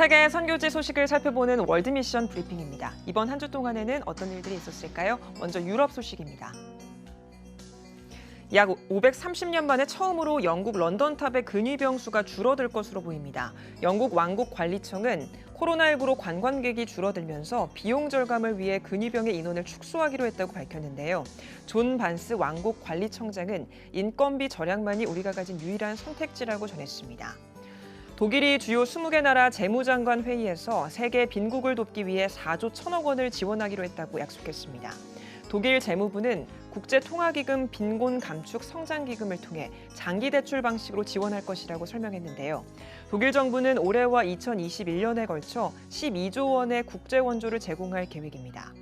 세계 선교지 소식을 살펴보는 월드 미션 브리핑입니다. 이번 한 주 동안에는 어떤 일들이 있었을까요? 먼저 유럽 소식입니다. 약 530년 만에 처음으로 영국 런던탑의 근위병 수가 줄어들 것으로 보입니다. 영국 왕국 관리청은 코로나19로 관광객이 줄어들면서 비용 절감을 위해 근위병의 인원을 축소하기로 했다고 밝혔는데요. 존 반스 왕국 관리청장은 인건비 절약만이 우리가 가진 유일한 선택지라고 전했습니다. 독일이 주요 20개 나라 재무장관 회의에서 세계 빈국을 돕기 위해 4조 1천억 원을 지원하기로 했다고 약속했습니다. 독일 재무부는 국제통화기금 빈곤 감축 성장기금을 통해 장기 대출 방식으로 지원할 것이라고 설명했는데요. 독일 정부는 올해와 2021년에 걸쳐 12조 원의 국제 원조를 제공할 계획입니다.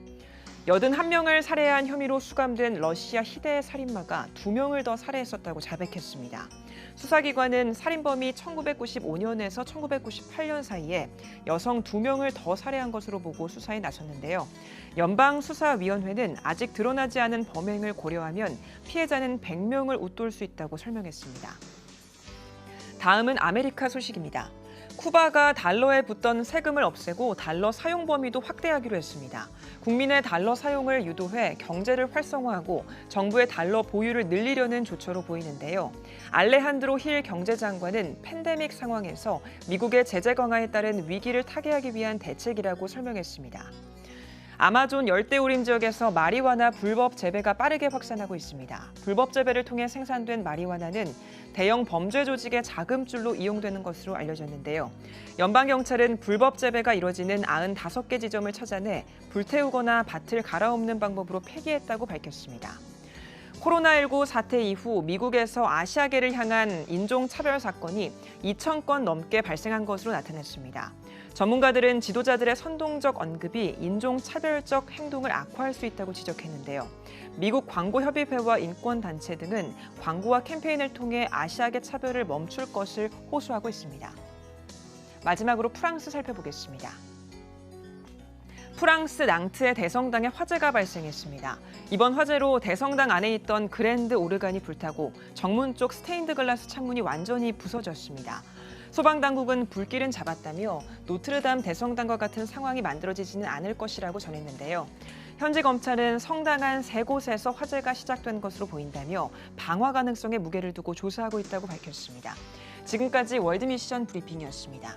81명을 살해한 혐의로 수감된 러시아 희대의 살인마가 2명을 더 살해했었다고 자백했습니다. 수사기관은 살인범이 1995년에서 1998년 사이에 여성 2명을 더 살해한 것으로 보고 수사에 나섰는데요. 연방수사위원회는 아직 드러나지 않은 범행을 고려하면 피해자는 100명을 웃돌 수 있다고 설명했습니다. 다음은 아메리카 소식입니다. 쿠바가 달러에 붙던 세금을 없애고 달러 사용 범위도 확대하기로 했습니다. 국민의 달러 사용을 유도해 경제를 활성화하고 정부의 달러 보유를 늘리려는 조처로 보이는데요. 알레한드로 힐 경제장관은 팬데믹 상황에서 미국의 제재 강화에 따른 위기를 타개하기 위한 대책이라고 설명했습니다. 아마존 열대우림 지역에서 마리화나 불법 재배가 빠르게 확산하고 있습니다. 불법 재배를 통해 생산된 마리화나는 대형 범죄 조직의 자금줄로 이용되는 것으로 알려졌는데요. 연방경찰은 불법 재배가 이뤄지는 95개 지점을 찾아내 불태우거나 밭을 갈아엎는 방법으로 폐기했다고 밝혔습니다. 코로나19 사태 이후 미국에서 아시아계를 향한 인종차별 사건이 2천 건 넘게 발생한 것으로 나타났습니다. 전문가들은 지도자들의 선동적 언급이 인종차별적 행동을 악화할 수 있다고 지적했는데요. 미국 광고협의회와 인권단체 등은 광고와 캠페인을 통해 아시아계 차별을 멈출 것을 호소하고 있습니다. 마지막으로 프랑스 살펴보겠습니다. 프랑스 낭트의 대성당에 화재가 발생했습니다. 이번 화재로 대성당 안에 있던 그랜드 오르간이 불타고 정문 쪽 스테인드 글라스 창문이 완전히 부서졌습니다. 소방당국은 불길은 잡았다며 노트르담 대성당과 같은 상황이 만들어지지는 않을 것이라고 전했는데요. 현지 검찰은 성당 안 세 곳에서 화재가 시작된 것으로 보인다며 방화 가능성에 무게를 두고 조사하고 있다고 밝혔습니다. 지금까지 월드미션 브리핑이었습니다.